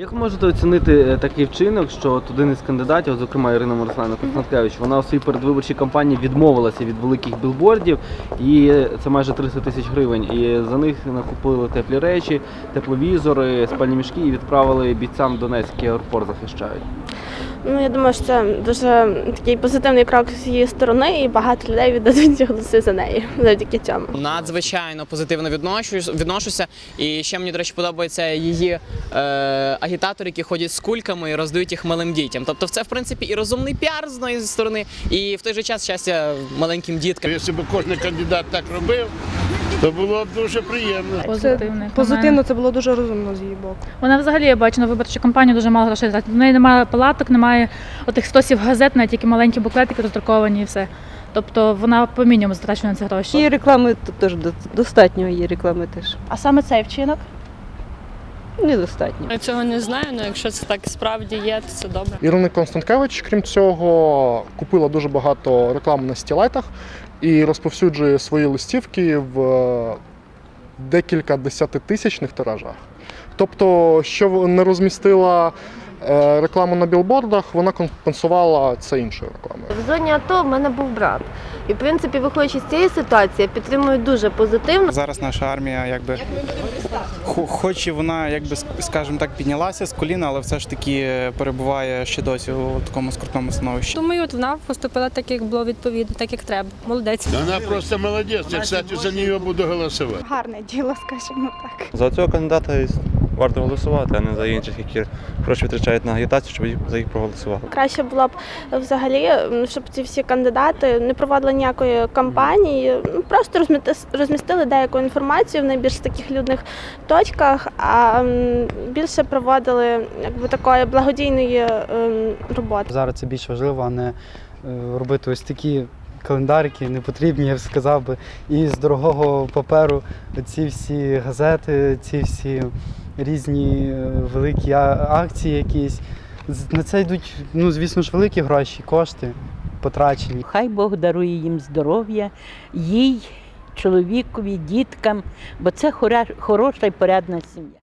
Як можете оцінити е, такий вчинок, що от один із кандидатів, зокрема Ірина Мирославівна Константкевич, вона у своїй передвиборчій кампанії відмовилася від великих білбордів, і це майже 300 тисяч гривень. І за них накупили теплі речі, тепловізори, спальні мішки і відправили бійцям Донецьк, які аеропорт захищають. Ну, я думаю, що це дуже такий позитивний крок з її сторони, і багато людей віддадуть голоси за неї завдяки цьому. Надзвичайно позитивно відношусь, відношуся. І ще мені, до речі, подобається її е, агітатори, які ходять з кульками і роздають їх малим дітям. Тобто, це в принципі і розумний піар з одної сторони, і в той же час щастя маленьким діткам. Якщо б кожен кандидат так робив, то було дуже приємно. Позитивне. Позитивно це було дуже розумно з її боку. Вона взагалі я бачу на виборчу кампанію дуже мало грошей. В неї немає палаток, немає отих стосів газет, навіть тільки маленькі буклетики роздруковані і все. Тобто вона по мінімуму затрачує на це гроші. Її реклами тут теж достатньо, її реклами теж А саме цей вчинок? Недостатньо. Я цього не знаю, але якщо це так справді є, то це добре. Ірина Константкевич, крім цього, купила дуже багато реклами на стілетах і розповсюджує свої листівки в е, декілька десятитисячних тиражах. Тобто, що не розмістила е, рекламу на білбордах, вона компенсувала це іншою рекламою. В зоні АТО в мене був брат. І в принципі, виходячи з цієї ситуації, я підтримую дуже позитивно. Зараз наша армія, якби хо- хоч і вона, якби скажімо так, піднялася з коліна, але все ж таки перебуває ще досі у такому скрутному становищі. Думаю, от вона поступила так, як було відповідно, так як треба. Молодець. Вона просто молодець. Я, кстати, за неї буду голосувати. Гарне діло, скажімо так. За цього кандидата варто голосувати, а не за інших, які гроші витрачають на агітацію, щоб їх- за їх проголосували. Краще було б взагалі, щоб ці всі кандидати не проводили ніякої кампанії, ну, просто розміти- розмістили деяку інформацію в найбільш таких людних точках, а більше проводили якби такої благодійної ем, роботи. Зараз це більш важливо, а не е, робити ось такі календарики непотрібні, я б сказав би. І з дорогого паперу ці всі газети, ці всі різні е, великі акції якісь. На це йдуть, ну, звісно ж, великі гроші, кошти потрачені. Хай Бог дарує їм здоров'я, їй, чоловікові, діткам, бо це хороша і порядна сім'я.